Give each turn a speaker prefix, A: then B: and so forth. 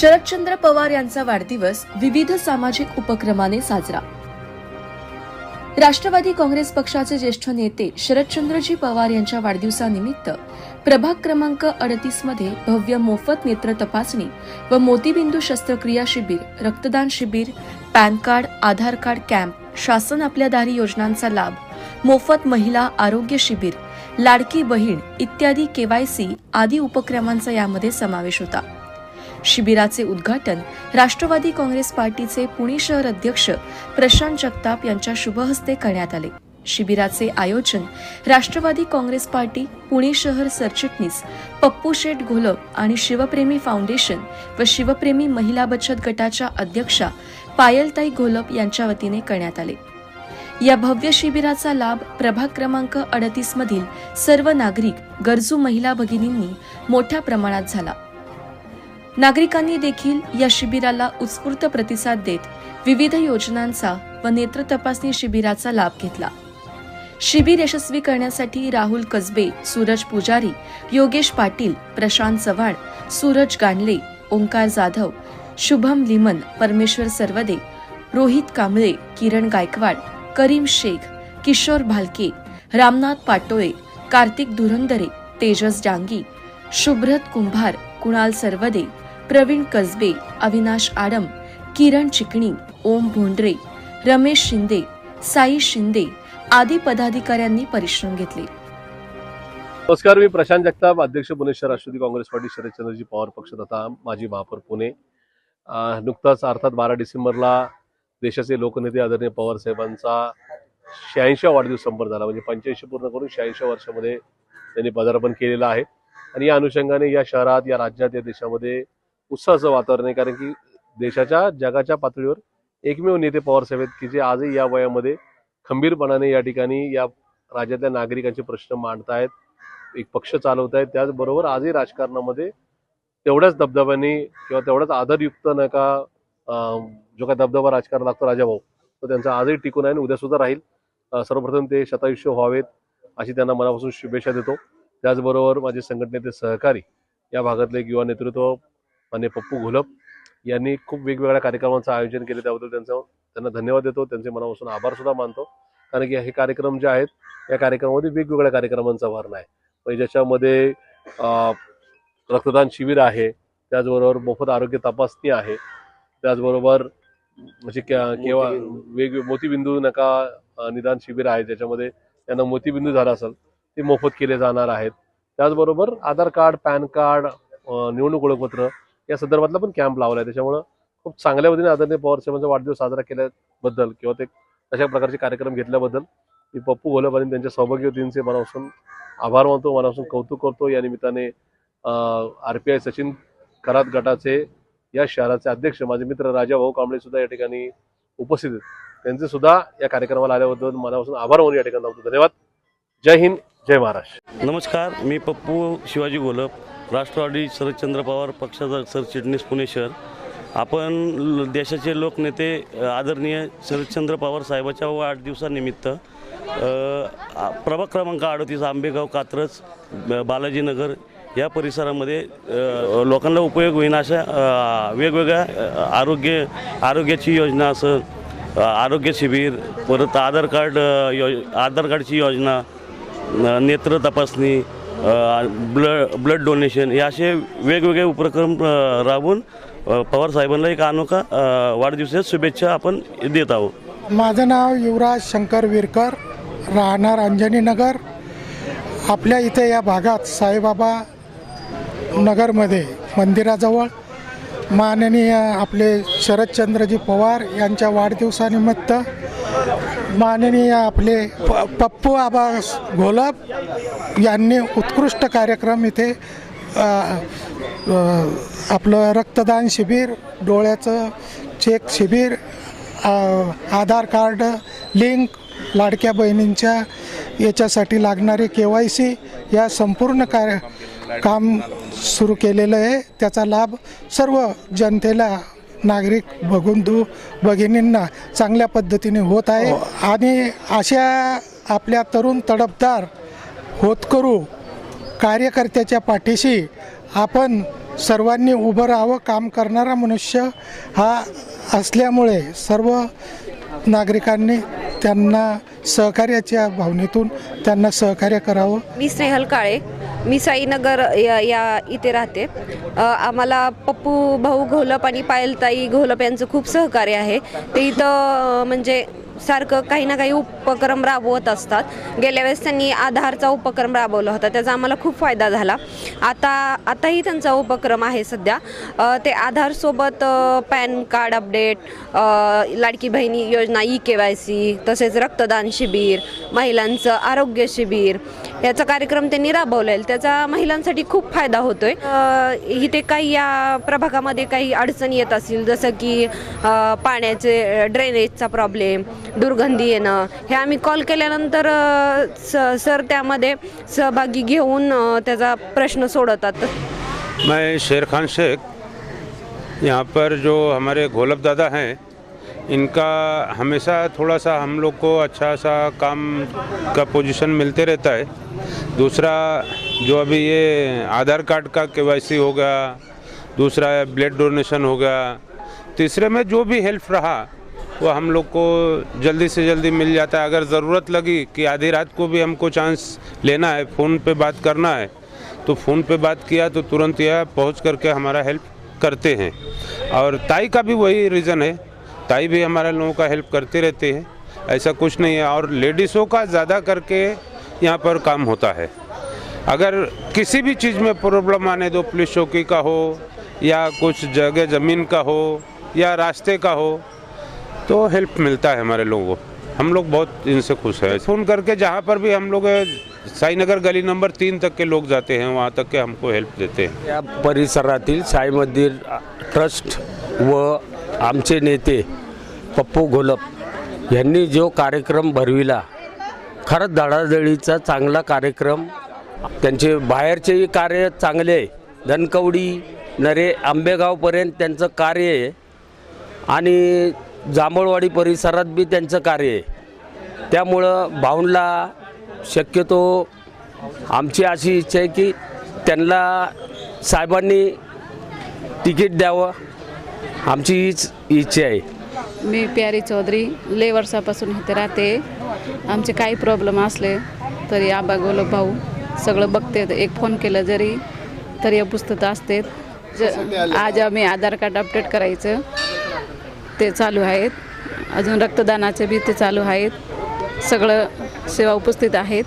A: शरदचंद्र पवार यांचा वाढदिवस विविध सामाजिक उपक्रमाने साजरा. राष्ट्रवादी काँग्रेस पक्षाचे ज्येष्ठ नेते शरदचंद्रजी पवार यांच्या वाढदिवसानिमित्त प्रभाग क्रमांक अडतीसमध्ये भव्य मोफत नेत्र तपासणी व मोतीबिंदू शस्त्रक्रिया शिबिर रक्तदान शिबिर PAN card Aadhaar card camp शासन आपल्या दारी योजनांचा लाभ मोफत महिला आरोग्य शिबिर लाडकी बहीण इत्यादी केवायसी आदी उपक्रमांचा यामध्ये समावेश होता. शिबिराचे उद्घाटन राष्ट्रवादी काँग्रेस पार्टीचे पुणे शहर अध्यक्ष प्रशांत जगताप यांच्या शुभहस्ते करण्यात आले. शिबिराचे आयोजन राष्ट्रवादी काँग्रेस पार्टी पुणे शहर सरचिटणीस पप्पू शेठ घोलप आणि शिवप्रेमी फाउंडेशन व शिवप्रेमी महिला बचत गटाच्या अध्यक्षा पायलताई घोलप यांच्या वतीने करण्यात आले. या भव्य शिबिराचा लाभ प्रभाग क्रमांक अडतीस मधील सर्व नागरिक गरजू महिला भगिनींनी मोठ्या प्रमाणात झाला. नागरिकांनी देखील या शिबिराला उत्स्फूर्त प्रतिसाद देत विविध योजनांचा व नेत्र तपासणी शिबिराचा लाभ घेतला. शिबिर यशस्वी करण्यासाठी राहुल कसबे सूरज पुजारी योगेश पाटील प्रशांत चव्हाण सूरज गांडले ओंकार जाधव शुभम लिमन परमेश्वर सरवदे रोहित कांबळे किरण गायकवाड करीम शेख किशोर भालके रामनाथ पाटोळे कार्तिक धुरंदरे तेजस डांगी शुभ्रत कुंभार कुणाल सरवदे प्रवीण कसबे अविनाश आडम किरण चिकणी ओम भोंडरे रमेश शिंदे साई शिंदे आदी पदाधिकाऱ्यांनी परिश्रम घेतले.
B: नमस्कार मी प्रशांत जगताप अध्यक्ष पुणेश्वर राष्ट्रवादी काँग्रेस पार्टी शरदचंद्रजी पवार पक्ष तथा माजी महापौर पुणे. नुकताच अर्थात बारा डिसेंबरला देशाचे लोकनेते आदरणीय पवार साहेबांचा शहाऐंशी वाढदिवस संपन्न झाला. म्हणजे पंच्याऐंशी पूर्ण करून शहाऐंशी वर्षामध्ये त्यांनी पदार्पण केलेलं आहे. आणि या अनुषंगाने या शहरात या राज्यात या देशामध्ये उत्साहाचं वातावरण आहे कारण की देशाच्या जगाच्या पातळीवर एकमेव नेते पवार साहेब आहेत की जे आजही या वयामध्ये खंबीरपणाने या ठिकाणी या राज्यातल्या नागरिकांचे प्रश्न मांडतायत एक पक्ष चालवत आहेत त्याचबरोबर आजही राजकारणामध्ये तेवढ्याच दबदब्याने किंवा तेवढ्याच आदरयुक्त न का जो काय दबदबा राजकारण लागतो राजाभाऊ तो त्यांचा आजही टिकून आहे आणि उद्या सुद्धा राहील. सर्वप्रथम ते शतायुष्य व्हावेत अशी त्यांना मनापासून शुभेच्छा देतो. त्याचबरोबर माझे संघटनेचे सहकारी या भागातले युवा नेतृत्व मान्य पप्पू घोलप यांनी खूप वेगवेगळ्या कार्यक्रमांचं आयोजन केले त्याबद्दल त्यांचं त्यांना धन्यवाद देतो त्यांचे मनापासून आभार सुद्धा मानतो. कारण की हे कार्यक्रम जे आहेत या कार्यक्रमामध्ये वेगवेगळ्या कार्यक्रमांचा भरणा आहे म्हणजे ज्याच्यामध्ये रक्तदान शिबिर आहे त्याचबरोबर मोफत आरोग्य तपासणी आहे त्याचबरोबर म्हणजे केव्हा वेग मोतीबिंदू नका निदान शिबिर आहे ज्याच्यामध्ये त्यांना मोतीबिंदू झाला असेल ते मोफत केले जाणार आहेत. त्याचबरोबर आधार कार्ड पॅन कार्ड निवडणूक ओळखपत्र या संदर्भातला पण कॅम्प लावला आहे त्याच्यामुळं खूप चांगल्या पद्धतीने आदरणीय पवार साहेबांचा वाढदिवस साजरा केल्याबद्दल किंवा ते अशा प्रकारचे कार्यक्रम घेतल्याबद्दल मी पप्पू गोलब आणि त्यांच्या सौभाग्यवतींचे मनापासून आभार मानतो मनापासून कौतुक करतो. या निमित्ताने आर पी आय सचिन करात गटाचे या शहराचे अध्यक्ष माझे मित्र राजा भाऊ कांबळे सुद्धा या ठिकाणी उपस्थित आहेत. त्यांचे सुद्धा या कार्यक्रमाला आल्याबद्दल मनापासून आभार मानून या ठिकाणी धन्यवाद. जय हिंद जय महाराष्ट्र.
C: नमस्कार मी पप्पू शिवाजी गोलप राष्ट्रवादी शरदचंद्र पवार पक्षाचा सरचिटणीस पुणे शहर. आपण ल- देशाचे लोकनेते आदरणीय शरदचंद्र पवार साहेबाच्या वाढदिवसानिमित्त प्रभाग क्रमांक अडतीस आंबेगाव कात्रज बालाजीनगर या परिसरामध्ये लोकांना उपयोग होईन अशा वेगवेगळ्या आरोग्य आरोग्याची योजना असं आरोग्य शिबिर परत आधार कार्ड यो आधार कार्डची योजना नेत्र तपासणी ब्लड ब्लड डोनेशन हे असे वेगवेगळे उपक्रम अ, राबवून पवार साहेबांना एक अनोखा वाढदिवसाच्या शुभेच्छा आपण देत आहोत.
D: माझं नाव युवराज शंकर विरकर राहणार अंजनीनगर आपल्या इथे या भागात साईबाबा नगरमध्ये मंदिराजवळ माननीय आपले शरदचंद्रजी पवार यांच्या वाढदिवसानिमित्त माननीय आपले प पप्पू आबा घोलप यांनी उत्कृष्ट कार्यक्रम इथे आपलं रक्तदान शिबिर डोळ्याचं चेक शिबिर आधार कार्ड लिंक लाडक्या बहिणींच्या याच्यासाठी लागणारी के वाय सी या संपूर्ण कार्य काम सुरू केलेलं आहे. त्याचा लाभ सर्व जनतेला नागरिक बघून भगिनींना चांगल्या पद्धतीने होत आहे. आणि अशा आपल्या तरुण तडफदार होतकरू कार्यकर्त्याच्या पाठीशी आपण सर्वांनी उभं राहावं काम करणारा मनुष्य हा असल्यामुळे सर्व नागरिकांनी त्यांना सहकार्याच्या भावनेतून त्यांना सहकार्य करावं.
E: मी स्नेहल काळे. मी साईनगर या, या इथे राहते. आम्हाला पप्पू भाऊ घोलप आणि पायलताई घोलप यांचं खूप सहकार्य आहे. ते इथं म्हणजे सारखं काही ना काही उपक्रम राबवत असतात. गेल्या वेळेस त्यांनी आधारचा उपक्रम राबवला होता. त्याचा आम्हाला खूप फायदा झाला. आता आताही त्यांचा उपक्रम आहे सध्या. ते आधारसोबत पॅन कार्ड अपडेट लाडकी बहिणी योजना ई के वाय सी तसेच रक्तदान शिबिर महिलांचं आरोग्य शिबिर याचा कार्यक्रम त्यांनी राबवला आहे त्याचा महिलांसाठी खूप फायदा होतोय. इथे काही या प्रभागामध्ये काही अडचणी येत असतील जसं की पाण्याचे ड्रेनेजचा प्रॉब्लेम दुर्गंधी येणं हे आम्ही कॉल केल्यानंतर स सर त्यामध्ये सहभागी घेऊन त्याचा प्रश्न सोडवतात.
F: मैं शेर खान शेख यहाँ पर जो हमारे घोलप दादा हैं इनका हमेशा थोड़ा सा हम लोग को अच्छा सा काम का पोजीशन मिलते रहता है। दूसरा, जो अभी ये आधार कार्ड का केवाईसी हो गया, दूसरा ब्लड डोनेशन हो गया, तीसरे में जो भी हेल्प रहा, वो हम लोग को जल्दी से जल्दी मिल जाता है। अगर ज़रूरत लगी कि आधी रात को भी हमको चांस लेना है फ़ोन पे बात करना है तो फ़ोन पे बात किया तो तुरंत यह पहुँच करके हमारा हेल्प करते हैं। और ताई का भी वही रीज़न है ताई भी हमारे लोगों का हेल्प करते रहते हैं। ऐसा कुछ नहीं है। और लेडीज़ों का ज़्यादा करके यहाँ पर काम होता है। अगर किसी भी चीज़ में प्रॉब्लम आने दो पुलिस चौकी का हो, या कुछ जगह ज़मीन का हो, या रास्ते का हो तो हेल्प मिलता है हमारे लोगों को। हम लोग बहुत इनसे खुश हैं। फ़ोन करके जहाँ पर भी हम लोग साई नगर गली नंबर तीन तक के लोग जाते हैं, वहाँ तक के हमको हेल्प देते हैं।
G: या परिसरातील साई मंदिर, ट्रस्ट व आमचे नेते पप्पू घोलप यांनी जो कार्यक्रम भरविला खरंच धडाधडीचा चांगला कार्यक्रम. त्यांचे बाहेरचेही कार्य चांगले धनकवडी नरे आंबेगावपर्यंत त्यांचं कार्य आहे. आणि जांभळवाडी परिसरात बी त्यांचं कार्य आहे. त्यामुळं भाऊंला शक्यतो आमची अशी इच्छा आहे की त्यांना साहेबांनी तिकीट द्यावं. आमची हीच इच्छा आहे.
H: मी प्यारी चौधरी लय वर्षापासून इथे राहते. आमचे काही प्रॉब्लेम असले तरी आबा गोलप भाऊ सगळं बघते. एक फोन केलं जरी तरी या पुस्तकं असते ज आज आम्ही आधार कार्ड अपडेट करायचं. ते चालू आहेत. अजून रक्तदानाचे बी ते चालू आहेत. सगळं सेवा उपस्थित आहेत.